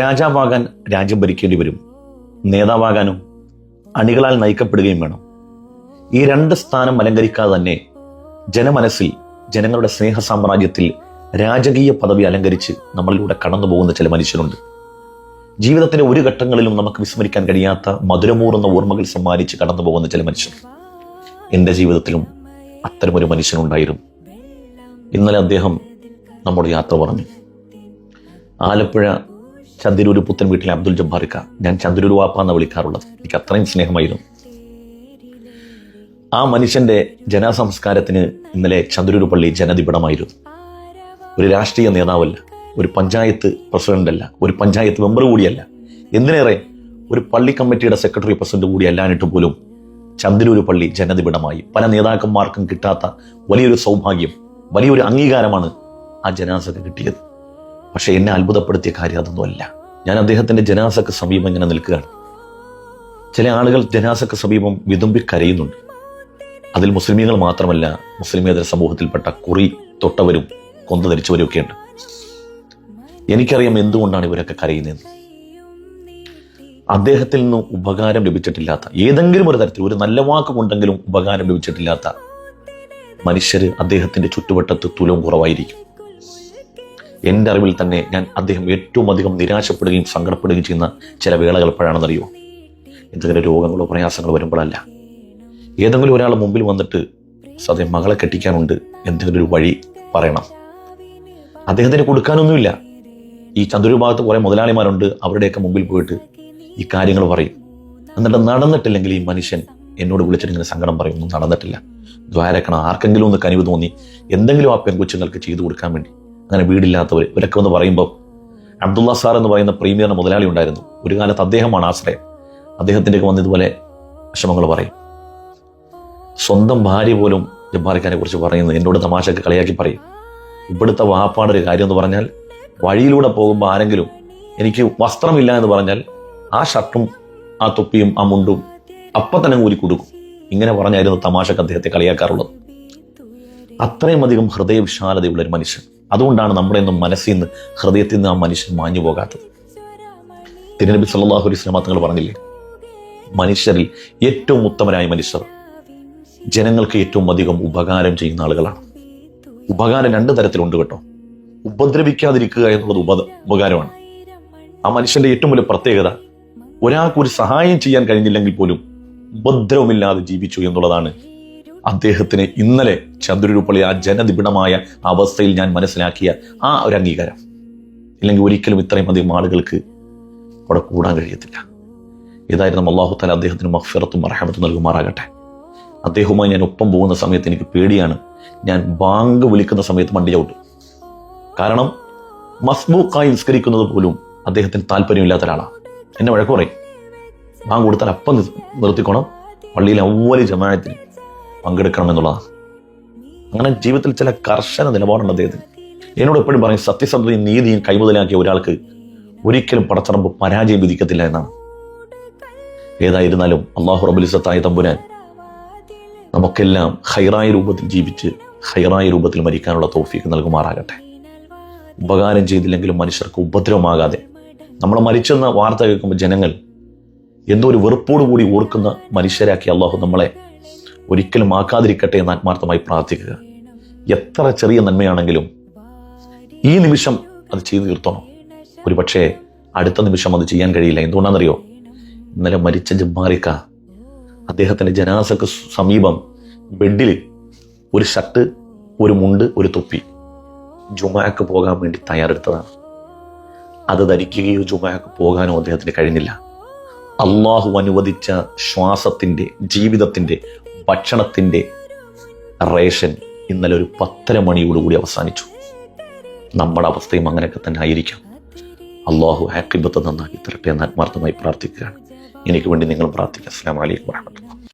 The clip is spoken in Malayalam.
രാജാവാകാൻ രാജ്യം ഭരിക്കേണ്ടി വരും. നേതാവാകാനും അണികളാൽ നയിക്കപ്പെടുകയും വേണം. ഈ രണ്ട് സ്ഥാനം അലങ്കരിക്കാതെ തന്നെ ജനമനസ്സിൽ ജനങ്ങളുടെ സ്നേഹ സാമ്രാജ്യത്തിൽ രാജകീയ പദവി അലങ്കരിച്ച് നമ്മളിലൂടെ കടന്നു പോകുന്ന ചില മനുഷ്യരുണ്ട്. ജീവിതത്തിന്റെ ഒരു ഘട്ടങ്ങളിലും നമുക്ക് വിസ്മരിക്കാൻ കഴിയാത്ത മധുരമൂറുന്ന ഓർമ്മകൾ സമ്മാനിച്ച് കടന്നു പോകുന്ന ചില മനുഷ്യർ. എന്റെ ജീവിതത്തിലും അത്തരമൊരു മനുഷ്യനുണ്ടായിരുന്നു. ഇന്നലെ അദ്ദേഹം നമ്മുടെ യാത്ര പറഞ്ഞു. ആലപ്പുഴ ചന്ദിരൂര് പുത്തൻ വീട്ടിലെ അബ്ദുൽ ജബ്ബാറിക്ക. ഞാൻ ചന്ദിരൂർ വാപ്പ എന്ന് വിളിക്കാറുള്ളത്. എനിക്ക് അത്രയും സ്നേഹമായിരുന്നു. ആ മനുഷ്യന്റെ ജനസംസ്കാരത്തിന് ഇന്നലെ ചന്ദ്രൂർ പള്ളി ജനനിബിഡമായിരുന്നു ഒരു രാഷ്ട്രീയ നേതാവല്ല ഒരു പഞ്ചായത്ത് പ്രസിഡന്റ് അല്ല ഒരു പഞ്ചായത്ത് മെമ്പർ കൂടിയല്ല. എന്തിനേറെ ഒരു പള്ളി കമ്മിറ്റിയുടെ സെക്രട്ടറി പ്രസിഡന്റ് കൂടി അല്ലാനിട്ട് പോലും ചന്ദ്രൂർ പള്ളി ജനനിബിഡമായി പല നേതാക്കന്മാർക്കും കിട്ടാത്ത വലിയൊരു സൗഭാഗ്യം വലിയൊരു അംഗീകാരമാണ് ആ ജനാസക്ക് കിട്ടിയത്. പക്ഷെ എന്നെ അത്ഭുതപ്പെടുത്തിയ കാര്യം അതൊന്നുമല്ല ഞാൻ അദ്ദേഹത്തിന്റെ ജനാസക്ക് സമീപം ഇങ്ങനെ നിൽക്കുകയാണ്. ചില ആളുകൾ ജനാസക്ക് സമീപം വിതുമ്പി കരയുന്നുണ്ട്. അതിൽ മുസ്ലിമീങ്ങൾ മാത്രമല്ല മുസ്ലിമേതര സമൂഹത്തിൽപ്പെട്ട കുറി തൊട്ടവരും കൊന്ത ധരിച്ചവരും ഒക്കെയുണ്ട് എനിക്കറിയാം എന്തുകൊണ്ടാണ് ഇവരൊക്കെ കരയുന്നതെന്ന്. അദ്ദേഹത്തിൽ നിന്ന് ഉപകാരം ലഭിച്ചിട്ടില്ലാത്ത ഏതെങ്കിലും ഒരു തരത്തിൽ ഒരു നല്ല വാക്ക് കൊണ്ടെങ്കിലും ഉപകാരം ലഭിച്ചിട്ടില്ലാത്ത മനുഷ്യർ അദ്ദേഹത്തിന്റെ ചുറ്റുവട്ടത്ത് തുലവും കുറവായിരിക്കും. എന്റെ അറിവിൽ തന്നെ ഞാൻ അദ്ദേഹം ഏറ്റവും അധികം നിരാശപ്പെടുകയും സങ്കടപ്പെടുകയും ചെയ്യുന്ന ചില വേളകൾ എപ്പോഴാണെന്നറിയോ എന്തെങ്കിലും രോഗങ്ങളോ പ്രയാസങ്ങളോ വരുമ്പോഴല്ല. ഏതെങ്കിലും ഒരാൾ മുമ്പിൽ വന്നിട്ട് സതെ മകളെ കെട്ടിക്കാനുണ്ട് എന്തെങ്കിലും ഒരു വഴി പറയണം. അദ്ദേഹത്തിന് കൊടുക്കാനൊന്നുമില്ല. ഈ ചന്ദ്രു ഭാഗത്ത് കുറെ മുതലാളിമാരുണ്ട് അവരുടെയൊക്കെ മുമ്പിൽ പോയിട്ട് ഈ കാര്യങ്ങൾ പറയും. എന്നിട്ട് നടന്നിട്ടില്ലെങ്കിൽ ഈ മനുഷ്യൻ എന്നോട് വിളിച്ചിട്ട് ഇങ്ങനെ സങ്കടം പറയും. ഒന്നും നടന്നിട്ടില്ല. ദ്വാരക്കണം. ആർക്കെങ്കിലും ഒന്ന് കനിവ് തോന്നി എന്തെങ്കിലും ആ പെൺകൊച്ചുങ്ങൾക്ക് ചെയ്തു കൊടുക്കാൻ വേണ്ടി. അങ്ങനെ വീടില്ലാത്തവർ ഇവരൊക്കെ എന്ന് പറയുമ്പോൾ അബ്ദുള്ള സാർ എന്ന് പറയുന്ന പ്രീമിയറിന് മുതലാളി ഉണ്ടായിരുന്നു. ഒരു കാലത്ത് അദ്ദേഹമാണ് ആശ്രയം. അദ്ദേഹത്തിന്റെ വന്ന് ഇതുപോലെ വിഷമങ്ങൾ പറയും. സ്വന്തം ഭാര്യ പോലും ജബ്ബാറിഖാനെ കുറിച്ച് പറയുന്നത് എന്നോട് തമാശക്ക് കളിയാക്കി പറയും. ഇവിടുത്തെ വാപ്പാടെ ഒരു കാര്യം എന്ന് പറഞ്ഞാൽ വഴിയിലൂടെ പോകുമ്പോൾ ആരെങ്കിലും എനിക്ക് വസ്ത്രമില്ല എന്ന് പറഞ്ഞാൽ ആ ഷർട്ടും ആ തൊപ്പിയും ആ മുണ്ടും അപ്പം തന്നെ കൂലി കൊടുക്കും. ഇങ്ങനെ പറഞ്ഞായിരുന്നു തമാശക്ക് അദ്ദേഹത്തെ കളിയാക്കാറുള്ളത്. അത്രയും അധികം ഹൃദയവിശാലതയുള്ള ഒരു മനുഷ്യൻ. അതുകൊണ്ടാണ് നമ്മുടെ ഒന്നും മനസ്സിൽ നിന്ന് ഹൃദയത്തിൽ നിന്ന് ആ മനുഷ്യൻ മാഞ്ഞു പോകാത്തത്. തിരുനബി സല്ലാഹു അലൈഹി സ്വലമ തങ്ങൾ പറഞ്ഞില്ലേ മനുഷ്യരിൽ ഏറ്റവും ഉത്തമരായ മനുഷ്യർ ജനങ്ങൾക്ക് ഏറ്റവും അധികം ഉപകാരം ചെയ്യുന്ന ആളുകളാണ്. ഉപകാരം രണ്ട് തരത്തിലുണ്ട് കേട്ടോ. ഉപദ്രവിക്കാതിരിക്കുക എന്നുള്ളത് ഉപ ഉപകാരമാണ്. ആ മനുഷ്യന്റെ ഏറ്റവും വലിയ പ്രത്യേകത ഒരാൾക്ക് ഒരു സഹായം ചെയ്യാൻ കഴിഞ്ഞില്ലെങ്കിൽ പോലും ഉപദ്രവമില്ലാതെ ജീവിച്ചു എന്നുള്ളതാണ് അദ്ദേഹത്തിന് ഇന്നലെ ചന്ദ്രരൂപ്പള്ളി ആ ജനനിബിഡമായ അവസ്ഥയിൽ ഞാൻ മനസ്സിലാക്കിയ ആ ഒരു അംഗീകാരം. ഇല്ലെങ്കിൽ ഒരിക്കലും ഇത്രയും അധികം ആളുകൾക്ക് അവിടെ കൂടാൻ കഴിയത്തില്ല. ഏതായിരുന്നു അള്ളാഹു താല അദ്ദേഹത്തിന് മഹ്ഫിറത്തും അർഹമത്തും നൽകുമാറാകട്ടെ. അദ്ദേഹവുമായി ഞാൻ ഒപ്പം പോകുന്ന സമയത്ത് എനിക്ക് പേടിയാണ്. ഞാൻ ബാങ്ക് വിളിക്കുന്ന സമയത്ത് മണ്ടി ചവിട്ടും. കാരണം മസ്ബൂക്കായി നിസ്കരിക്കുന്നത് പോലും അദ്ദേഹത്തിന് താല്പര്യമില്ലാത്ത ഒരാളാണ് എന്നെ വഴക്ക് പറയും. ബാങ്ക് കൊടുത്താൽ അപ്പം നിർത്തിക്കോണം. പള്ളിയിൽ അവൽ ജമായത്തിന് പങ്കെടുക്കണം എന്നുള്ളതാണ് അങ്ങനെ ജീവിതത്തിൽ ചില കർശന നിലപാടുണ്ട് അദ്ദേഹത്തിന്. എന്നോട് എപ്പോഴും പറയും സത്യസന്ധതയും നീതിയും കൈമുതലാക്കിയ ഒരാൾക്ക് ഒരിക്കലും പടച്ചറമ്പ് പരാജയം വിധിക്കത്തില്ല എന്നാണ്. ഏതായിരുന്നാലും അള്ളാഹു റബുലിസത്തായ തമ്പുരാൻ നമുക്കെല്ലാം ഹൈറായ രൂപത്തിൽ ജീവിച്ച് ഹൈറായ രൂപത്തിൽ മരിക്കാനുള്ള തോഫീക്ക് നൽകുമാറാകട്ടെ. ഉപകാരം ചെയ്തില്ലെങ്കിലും മനുഷ്യർക്ക് ഉപദ്രവമാകാതെ നമ്മൾ മരിച്ചെന്ന വാർത്ത കേൾക്കുമ്പോൾ ജനങ്ങൾ എന്തോ ഒരു വെറുപ്പോടുകൂടി ഓർക്കുന്ന മനുഷ്യരാക്കി അള്ളാഹു നമ്മളെ ഒരിക്കലും ആക്കാതിരിക്കട്ടെ എന്ന് ആത്മാർത്ഥമായി പ്രാർത്ഥിക്കുക. എത്ര ചെറിയ നന്മയാണെങ്കിലും ഈ നിമിഷം അത് ചെയ്തു തീർത്തണം. ഒരു പക്ഷേ അടുത്ത നിമിഷം അത് ചെയ്യാൻ കഴിയില്ല. എന്തുകൊണ്ടാണെന്നറിയോ? ഇന്നലെ മരിച്ച ജബ്ബാറിക്ക അദ്ദേഹത്തിന്റെ ജനാസക്ക് സമീപം ബെഡിൽ ഒരു ഷർട്ട് ഒരു മുണ്ട് ഒരു തൊപ്പി ജുമാക്ക് പോകാൻ വേണ്ടി തയ്യാറെടുത്തതാണ്. അത് ധരിക്കുകയോ ജുമാക്ക് പോകാനോ അദ്ദേഹത്തിന് കഴിഞ്ഞില്ല. അള്ളാഹു അനുവദിച്ച ശ്വാസത്തിന്റെ ജീവിതത്തിന്റെ ഭക്ഷണത്തിന്റെ റേഷൻ ഇന്നലെ ഒരു പത്തര മണിയോടുകൂടി അവസാനിച്ചു. നമ്മുടെ അവസ്ഥയും അങ്ങനെയൊക്കെ തന്നെ ആയിരിക്കാം. അള്ളാഹു ആക്കിബത്ത് നന്നാക്കി തരട്ടെ എന്ന് ആത്മാർത്ഥമായി പ്രാർത്ഥിക്കുകയാണ്. എനിക്ക് വേണ്ടി നിങ്ങൾ പ്രാർത്ഥിക്കുക. അസ്സാം വലൈക്കും വാഹമത്തുള്ള